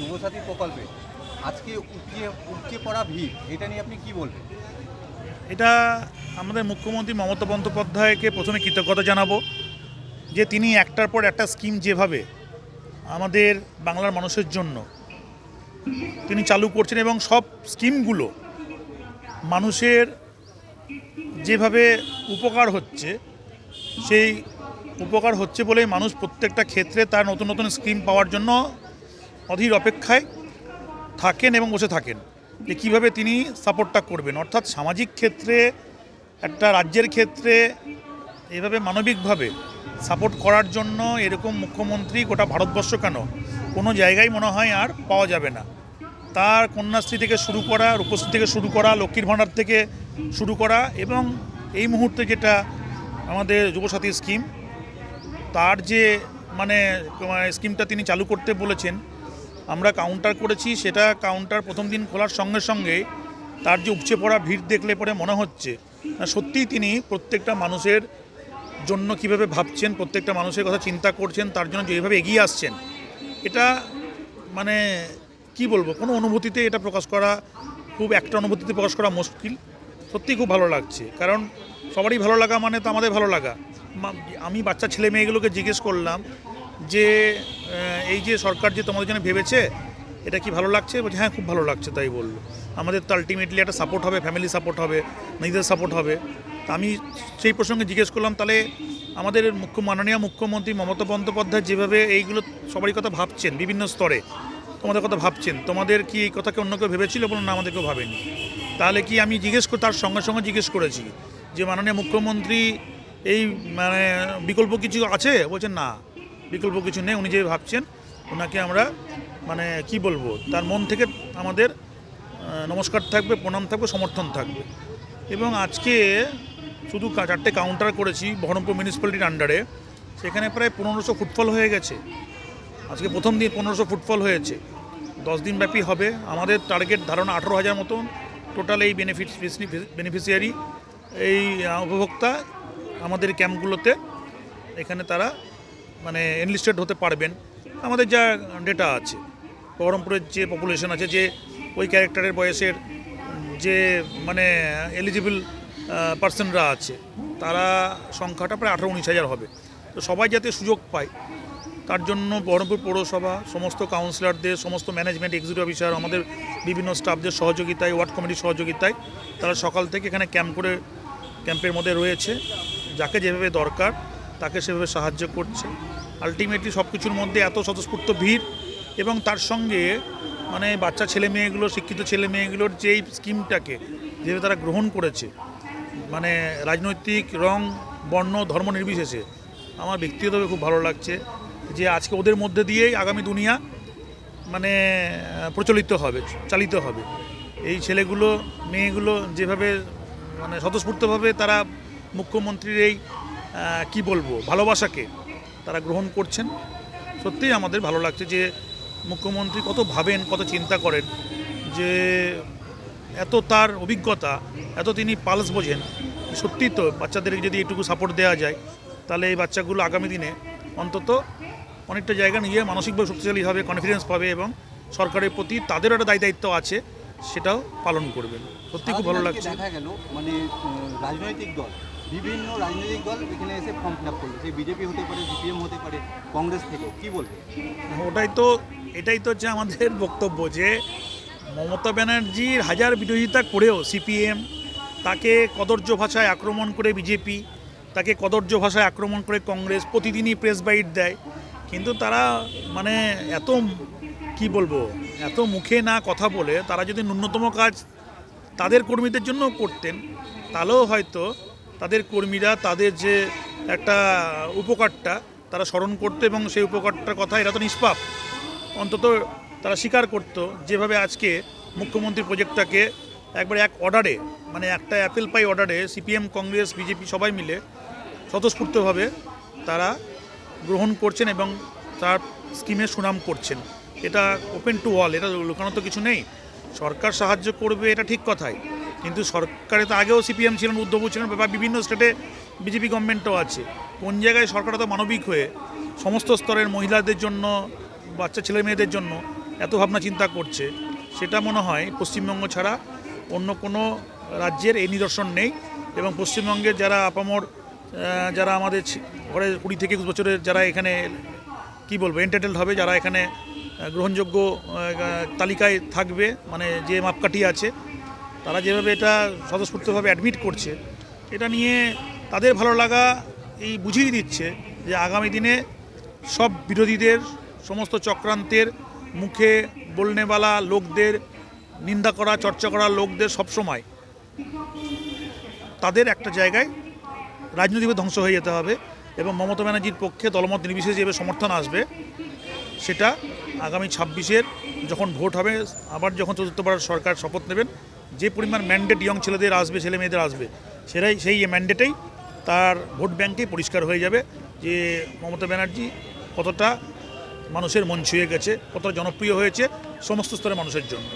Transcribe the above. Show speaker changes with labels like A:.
A: যুবসাথী প্রকল্পে আজকে উপচে উপচে পড়া ভিড়, এটা নিয়ে আপনি কি বলবেন?
B: এটা আমাদের মুখ্যমন্ত্রী মমতা বন্দ্যোপাধ্যায়কে প্রথমে কৃতজ্ঞতা জানাব যে তিনি একটার পর একটা স্কিম যেভাবে আমাদের বাংলার মানুষের জন্য তিনি চালু করছেন এবং সব স্কিমগুলো মানুষের যেভাবে উপকার হচ্ছে, সেই উপকার হচ্ছে বলেই মানুষ প্রত্যেকটা ক্ষেত্রে তার নতুন নতুন স্কিম পাওয়ার জন্য অধীর অপেক্ষায় থাকেন এবং বসে থাকেন যে কীভাবে তিনি সাপোর্টটা করবেন। অর্থাৎ সামাজিক ক্ষেত্রে, একটা রাজ্যের ক্ষেত্রে এভাবে মানবিকভাবে সাপোর্ট করার জন্য এরকম মুখ্যমন্ত্রী গোটা ভারতবর্ষ কেন? কোনো জায়গায় মনে হয় আর পাওয়া যাবে না। তার কন্যাশ্রী থেকে শুরু করা, রূপশ্রী থেকে শুরু করা, লক্ষ্মীর ভাণ্ডার থেকে শুরু করা এবং এই মুহূর্তে যেটা আমাদের যুবসাথী স্কিম, তার যে মানে স্কিমটা তিনি চালু করতে বলেছেন আমরা কাউন্টার করেছি, সেটা কাউন্টার প্রথম দিন খোলার সঙ্গে সঙ্গে তার যে উপচে পড়া ভিড় দেখলে পরে মনে হচ্ছে। সত্যিই তিনি প্রত্যেকটা মানুষের জন্য কীভাবে ভাবছেন, প্রত্যেকটা মানুষের কথা চিন্তা করছেন, তার জন্য যেভাবে এগিয়ে আসছেন, এটা মানে কি বলব, কোনো অনুভূতিতে এটা প্রকাশ করা, খুব একটা অনুভূতিতে প্রকাশ করা মুশকিল। সত্যিই খুব ভালো লাগছে, কারণ সবারই ভালো লাগা মানে তো আমাদের ভালো লাগা। আমি বাচ্চা ছেলে মেয়েগুলোকে জিজ্ঞেস করলাম যে এই যে সরকার যে তোমাদের জন্য ভেবেছে, এটা কি ভালো লাগছে? বলছে হ্যাঁ খুব ভালো লাগছে, তাই বলল। আমাদের তো আলটিমেটলি একটা সাপোর্ট হবে ফ্যামিলি সাপোর্ট হবে, নিজেদের সাপোর্ট হবে। তা আমি সেই প্রসঙ্গে জিজ্ঞেস করলাম, তাহলে আমাদের মুখ্য, মাননীয় মুখ্যমন্ত্রী মমতা বন্দ্যোপাধ্যায় যেভাবে এইগুলো সবারই কথা ভাবছেন, বিভিন্ন স্তরে, তোমাদের কথা ভাবছেন, তোমাদের কি এই কথাকে অন্য কেউ ভেবেছিল বলুন না, আমাদের কেউ ভাবেনি? তাহলে কি আমি জিজ্ঞেস তার সঙ্গে সঙ্গে জিজ্ঞেস করেছি যে, মাননীয় মুখ্যমন্ত্রী এই মানে বিকল্প কিছু আছে? বলছেন না। বিকল্প কিছু নেই, উনি যে ভাবছেন, ওনাকে আমরা মানে কি বলব, তার মন থেকে আমাদের নমস্কার থাকবে, প্রণাম থাকবে, সমর্থন থাকবে। এবং আজকে শুধু চারটে কাউন্টার করেছি বহরমপুর মিউনিসিপ্যালিটির আন্ডারে সেখানে প্রায় পনেরোশো ফুটফল হয়ে গেছে। আজকে প্রথম দিন পনেরোশো ফুটফল হয়েছে। দশ দিন ব্যাপী হবে। আমাদের টার্গেট ধারণা আঠেরো হাজার মতন। টোটাল এই বেনিফিট বেনিফিশিয়ারি এই উপভোক্তা আমাদের ক্যাম্পগুলোতে এখানে তারা মানে এনলিস্টেড হতে পারবেন। আমাদের যা ডেটা আছে, বহরমপুরের যে পপুলেশন আছে, যে ওই ক্যারেক্টারের বয়সের, যে মানে এলিজিবল পার্সনরা আছে, তারা সংখ্যাটা প্রায় আঠারো উনিশ হাজার হবে। তো সবাই যাতে সুযোগ পায়, তার জন্য বহরমপুর পৌরসভা, সমস্ত কাউন্সিলরদের সমস্ত ম্যানেজমেন্ট এক্সিকিউটিভ অফিসার আমাদের বিভিন্ন স্টাফদের সহযোগিতায় ওয়ার্ড কমিটির সহযোগিতায়, তারা সকাল থেকে এখানে ক্যাম্প করে ক্যাম্পের মধ্যে রয়েছে। যাকে যেভাবে দরকার, তাকে সেভাবে সাহায্য করছে। আলটিমেটলি সব কিছুর মধ্যে এত স্বতঃস্ফূর্ত ভিড় এবং তার সঙ্গে মানে বাচ্চা ছেলে মেয়েগুলো, শিক্ষিত ছেলে মেয়েগুলোর যেই স্কিমটাকে যেভাবে তারা গ্রহণ করেছে মানে রাজনৈতিক রং, বর্ণ, ধর্ম নির্বিশেষে আমার ব্যক্তিগতভাবে খুব ভালো লাগছে যে আজকে ওদের মধ্যে দিয়েই আগামী দুনিয়া মানে প্রচলিত হবে, চালিত হবে। এই ছেলেগুলো, মেয়েগুলো যেভাবে মানে স্বতঃস্ফূর্তভাবে তারা মুখ্যমন্ত্রীর এই কি বলব, ভালোবাসাকে তারা গ্রহণ করছেন। সত্যিই আমাদের ভালো লাগছে যে মুখ্যমন্ত্রী কত ভাবেন কত চিন্তা করেন যে এত তার অভিজ্ঞতা এত তিনি পালস বোঝেন। সত্যি তো বাচ্চাদেরকে যদি একটুকু সাপোর্ট দেওয়া যায় তাহলে এই বাচ্চাগুলো আগামী দিনে অন্তত অনেকটা জায়গা নিয়ে মানসিকভাবে শক্তিশালী হবে কনফিডেন্স পাবে এবং সরকারের প্রতি তাদেরও একটা দায় দায়িত্ব আছে সেটাও পালন করবেন। সত্যি খুব ভালো লাগছে।
A: দেখা গেল? মানে রাজনৈতিক দল। বিভিন্ন রাজনৈতিক দল এখানে এসে ফর্ম ফিল আপ করল। সেই বিজেপি হতে পারে, সিপিএম হতে পারে, কংগ্রেস থেকেও কি বলবে?
B: ওটাই তো, এটাই তো হচ্ছে আমাদের বক্তব্য যে মমতা ব্যানার্জির হাজার বিরোধিতা করেও সিপিএম তাকে কদর্য ভাষায় আক্রমণ করে বিজেপি, তাকে কদর্য ভাষায় আক্রমণ করে কংগ্রেস প্রতিদিনই প্রেস বাইট দেয়। কিন্তু তারা মানে এত কি বলব, এত মুখে না কথা বলে তারা যদি ন্যূনতম কাজ তাদের কর্মীদের জন্য করতেন, তাহলেও হয়তো তাদের কর্মীরা, তাদের যে একটা উপকারটা তারা স্মরণ করতো এবং সেই উপকারটার কথা এরা তো নিষ্পাপ। অন্তত তারা স্বীকার করতো যেভাবে আজকে মুখ্যমন্ত্রী প্রজেক্টটাকে একবার এক অর্ডারে মানে একটা অ্যাপেল পাই অর্ডারে সিপিএম, কংগ্রেস, বিজেপি সবাই মিলে স্বতঃস্ফূর্তভাবে তারা গ্রহণ করছেন এবং তার স্কিমের সুনাম করছেন। এটা ওপেন টু অল এটা লুকানো তো কিছু নেই। সরকার সাহায্য করবে এটা ঠিক কথাই। কিন্তু সরকারে তো আগেও সিপিএম ছিলেন, উদ্ধব ছিলেন বা বিভিন্ন স্টেটে বিজেপি গভর্নমেন্টও আছে। কোন জায়গায় সরকার তো মানবিক হয়ে সমস্ত স্তরের মহিলাদের জন্য, বাচ্চা ছেলে মেয়েদের জন্য এত ভাবনা চিন্তা করছে, সেটা মনে হয় পশ্চিমবঙ্গ ছাড়া অন্য কোনো রাজ্যের এই নিদর্শন নেই এবং পশ্চিমবঙ্গের যারা আপামর যারা আমাদের ঘরে কুড়ি থেকে একুশ বছরের যারা এখানে, কি বলব এন্টারটেল হবে, যারা এখানে গ্রহণযোগ্য তালিকায় থাকবে মানে যে মাপকাঠি আছে তারা যেভাবে এটা স্বতঃস্ফূর্তভাবে অ্যাডমিট করছে, এটা নিয়ে তাদের ভালো লাগা এই বুঝিয়ে দিচ্ছে যে আগামী দিনে সব বিরোধীদের, সমস্ত চক্রান্তের মুখে বলনেওয়ালা লোকদের, নিন্দা করা, চর্চা করা লোকদের সবসময় তাদের একটা জায়গায় রাজনৈতিকভাবে ধ্বংস হয়ে যেতে হবে এবং মমতা ব্যানার্জির পক্ষে দলমত নির্বিশেষে যেভাবে সমর্থন আসবে, সেটা আগামী ছাব্বিশের যখন ভোট হবে, আবার যখন চতুর্থবার সরকার শপথ নেবেন পরিমাণ ম্যান্ডেট ইয়ং ছেলেদের আসবে, ছেলে মেয়েদের আসবে সেটাই সেই ম্যান্ডেটেই তার ভোট ব্যাঙ্কেই পরিষ্কার হয়ে যাবে যে মমতা ব্যানার্জি কতটা মানুষের মন ছুঁয়ে গেছে, কতটা জনপ্রিয় হয়েছে সমস্ত স্তরের মানুষের জন্য।